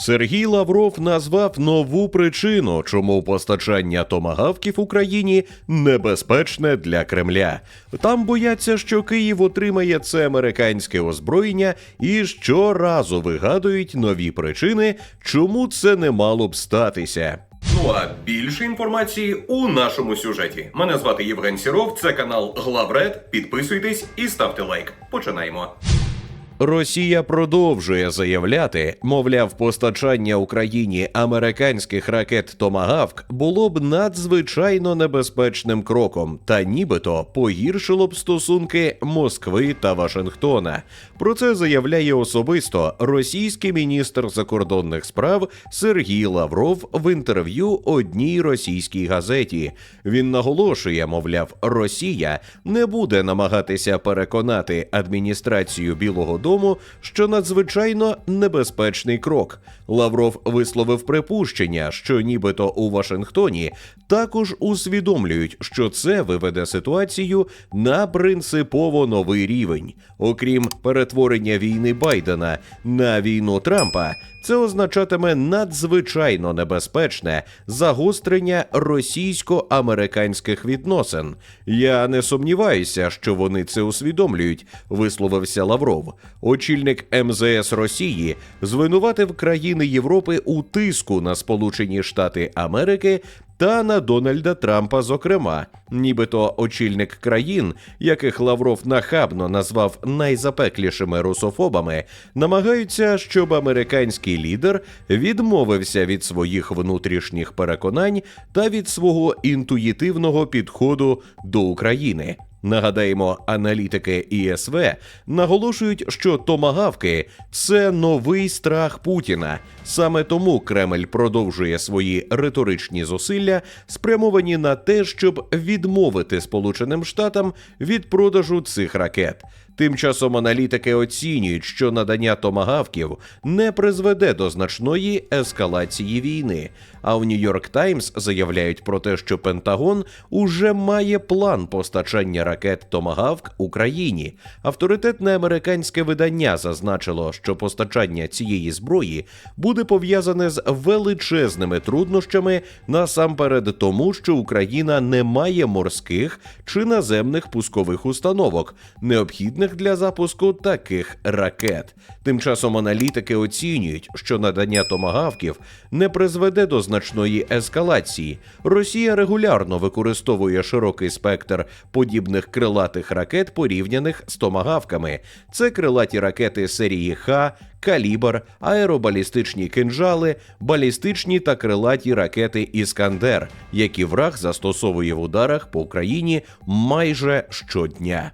Сергій Лавров назвав нову причину, чому постачання томагавків Україні небезпечне для Кремля. Там бояться, що Київ отримає це американське озброєння, і щоразу вигадують нові причини, чому це не мало б статися. Ну а більше інформації у нашому сюжеті. Мене звати Євген Сіров. Це канал Главред. Підписуйтесь і ставте лайк. Починаємо. Росія продовжує заявляти, мовляв, постачання Україні американських ракет Томагавк було б надзвичайно небезпечним кроком, та нібито погіршило б стосунки Москви та Вашингтона. Про це заявляє особисто російський міністр закордонних справ Сергій Лавров в інтерв'ю одній російській газеті. Він наголошує, мовляв, Росія не буде намагатися переконати адміністрацію Білого Дому, що надзвичайно небезпечний крок. Лавров висловив припущення, що нібито у Вашингтоні також усвідомлюють, що це виведе ситуацію на принципово новий рівень. Окрім перетворення війни Байдена на війну Трампа, це означатиме надзвичайно небезпечне загострення російсько-американських відносин. Я не сумніваюся, що вони це усвідомлюють, висловився Лавров. Очільник МЗС Росії звинуватив країни Європи у тиску на Сполучені Штати Америки. Та на Дональда Трампа, зокрема, нібито очільник країн, яких Лавров нахабно назвав найзапеклішими русофобами, намагаються, щоб американський лідер відмовився від своїх внутрішніх переконань та від свого інтуїтивного підходу до України. Нагадаємо, аналітики ІСВ наголошують, що томагавки це новий страх Путіна. Саме тому Кремль продовжує свої риторичні зусилля, спрямовані на те, щоб відмовити Сполученим Штатам від продажу цих ракет. Тим часом аналітики оцінюють, що надання томагавків не призведе до значної ескалації війни. А в Нью-Йорк Таймс заявляють про те, що Пентагон уже має план постачання ракет Томагавк Україні. Авторитетне американське видання зазначило, що постачання цієї зброї буде пов'язане з величезними труднощами насамперед тому, що Україна не має морських чи наземних пускових установок, необхідних для запуску таких ракет. Тим часом аналітики оцінюють, що надання томагавків не призведе до значної ескалації. Росія регулярно використовує широкий спектр подібних крилатих ракет, порівняних з томагавками. Це крилаті ракети серії Х, калібр, аеробалістичні кинжали, балістичні та крилаті ракети Іскандер, які враг застосовує в ударах по Україні майже щодня.